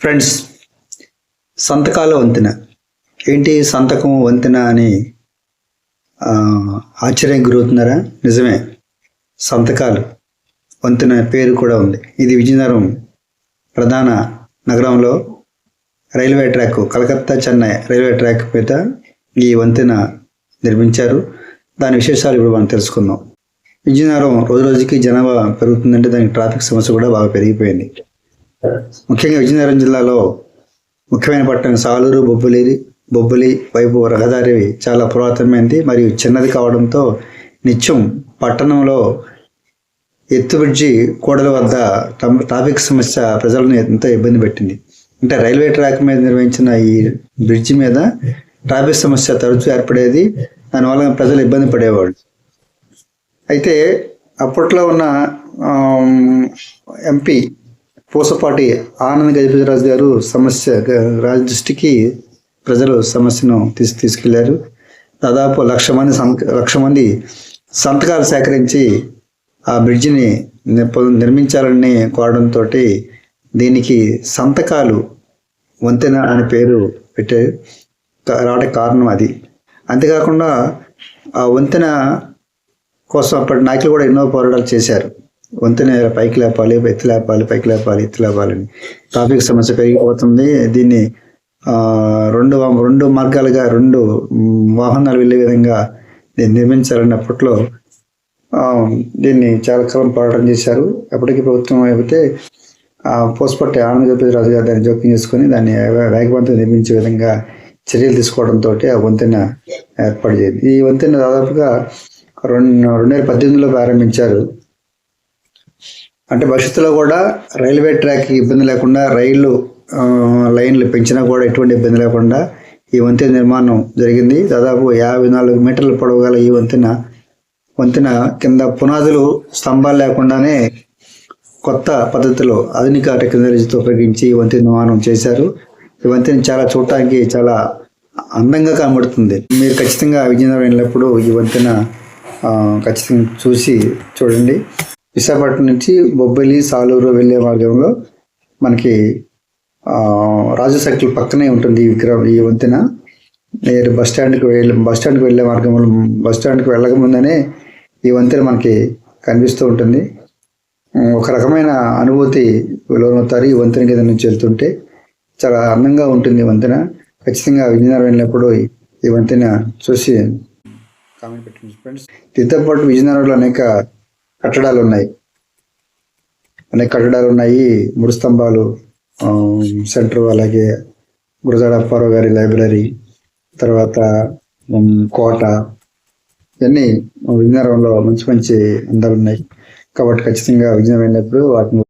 Friends సంతకాల వంతెన. ఏంటి సంతకం వంతెన అని ఆశ్చర్యం గురవుతున్నారా? నిజమే సంతకాలు వంతెన పేరు కూడా ఉంది. ఇది విజయనగరం ప్రధాన నగరంలో railway track Calcutta Chennai railway track మీద ఈ వంతెన నిర్మించారు. దాని విశేషాలు ఇప్పుడు మనం తెలుసుకుందాం. విజయనగరం రోజు రోజుకి జనాభా పెరుగుతుందంటే దానికి ట్రాఫిక్ సమస్య కూడా బాగా పెరిగిపోయింది. ముఖ్యంగా విజయనగరం జిల్లాలో ముఖ్యమైన పట్టణం సాలూరు బొబ్బులేరి బొబ్బిలి వైపు రహదారి చాలా పురాతనమైనది మరియు చిన్నది కావడంతో నిత్యం పట్టణంలో ఎత్తు బ్రిడ్జి కూడల వద్ద ట్రాఫిక్ సమస్య ప్రజలను ఎంతో ఇబ్బంది పెట్టింది. అంటే రైల్వే ట్రాక్ మీద నిర్వహించిన ఈ బ్రిడ్జి మీద ట్రాఫిక్ సమస్య తరచూ ఏర్పడేది దానివల్ల ప్రజలు ఇబ్బంది పడేవాళ్ళు. అయితే అప్పట్లో ఉన్న ఎంపీ పూసపాటి ఆనంద్ గజపతిరాజు గారు సమస్య రాజు దృష్టికి ప్రజలు సమస్యను తీసు తీసుకెళ్ళారు. దాదాపు లక్ష మంది లక్ష మంది సంతకాలు సేకరించి ఆ బ్రిడ్జిని నిర్మించాలని కోరడంతో దీనికి సంతకాలు వంతెన అనే పేరు పెట్టారు కా- రావడానికి కారణం అది. అంతేకాకుండా ఆ వంతెన కోసం అప్పటి నాయకులు కూడా ఎన్నో పోరాటాలు చేశారు. వంతెన పైకి లేపాలి ఎత్తి లేపాలి పైకి లేపాలి ఎత్తి లేపాలని ట్రాఫిక్ సమస్య పెరిగిపోతుంది. దీన్ని రెండు రెండు మార్గాలుగా రెండు వాహనాలు వెళ్ళే విధంగా దీన్ని నిర్మించాలని అప్పట్లో దీన్ని చాలా కాలం పోరాటం చేశారు. అప్పటికి ప్రభుత్వం అయిపోతే ఆ పోస్పట్టి ఆనందజ్యోతి రాజు గారు దాన్ని జోక్యం చేసుకొని దాన్ని వేగవంతం నిర్మించే విధంగా చర్యలు తీసుకోవడంతో ఆ వంతెన ఏర్పాటు చేయండి ఈ వంతెన దాదాపుగా రెండు రెండు వేల పద్దెనిమిదిలో ప్రారంభించారు. అంటే భవిష్యత్తులో కూడా రైల్వే ట్రాక్ ఇబ్బంది లేకుండా రైళ్ళు లైన్లు పెంచినా కూడా ఎటువంటి ఇబ్బంది లేకుండా ఈ వంతెన నిర్మాణం జరిగింది. దాదాపు యాభై నాలుగు మీటర్ల పొడవు గల ఈ వంతెన వంతెన కింద పునాదులు స్తంభాలు లేకుండానే కొత్త పద్ధతిలో ఆధునిక టెక్నాలజీతో ఉపయోగించి ఈ వంతెన నిర్మాణం చేశారు. ఈ వంతెన చాలా చూడటానికి చాలా అందంగా కనబడుతుంది. మీరు ఖచ్చితంగా విజయనగరం వెళ్ళినప్పుడు ఈ వంతెన ఖచ్చితంగా చూసి చూడండి. విశాఖపట్నం నుంచి బొబ్బలి సాలూరు వెళ్ళే మార్గంలో మనకి ఆ, పక్కనే ఉంటుంది ఈ విగ్రహం ఈ వంతెన. నేను బస్ స్టాండ్కి వెళ్ళి బస్ స్టాండ్కి వెళ్ళే మార్గంలో బస్ స్టాండ్కి వెళ్ళకముందనే ఈ వంతెన మనకి కనిపిస్తూ ఉంటుంది. ఒక రకమైన అనుభూతి లోనవుతారు ఈ వంతెన కింద నుంచి వెళ్తుంటే. చాలా అందంగా ఉంటుంది ఈ వంతెన. ఖచ్చితంగా విజయనగరం వెళ్ళినప్పుడు ఈ- ఈ వంతెన చూసి కామెంట్ పెట్టండి ఫ్రెండ్స్. దీంతో పాటు విజయనగరంలో అనేక కట్టడాలు ఉన్నాయి అనేక కట్టడాలు ఉన్నాయి మూడు స్తంభాలు సెంటర్ అలాగే గురజాడ అప్పారావు గారి లైబ్రరీ తర్వాత కోట ఇవన్నీ విజయనగరంలో మంచి మంచి అందాలు ఉన్నాయి కాబట్టి ఖచ్చితంగా విజయనగరం వెళ్ళినప్పుడు వాటిని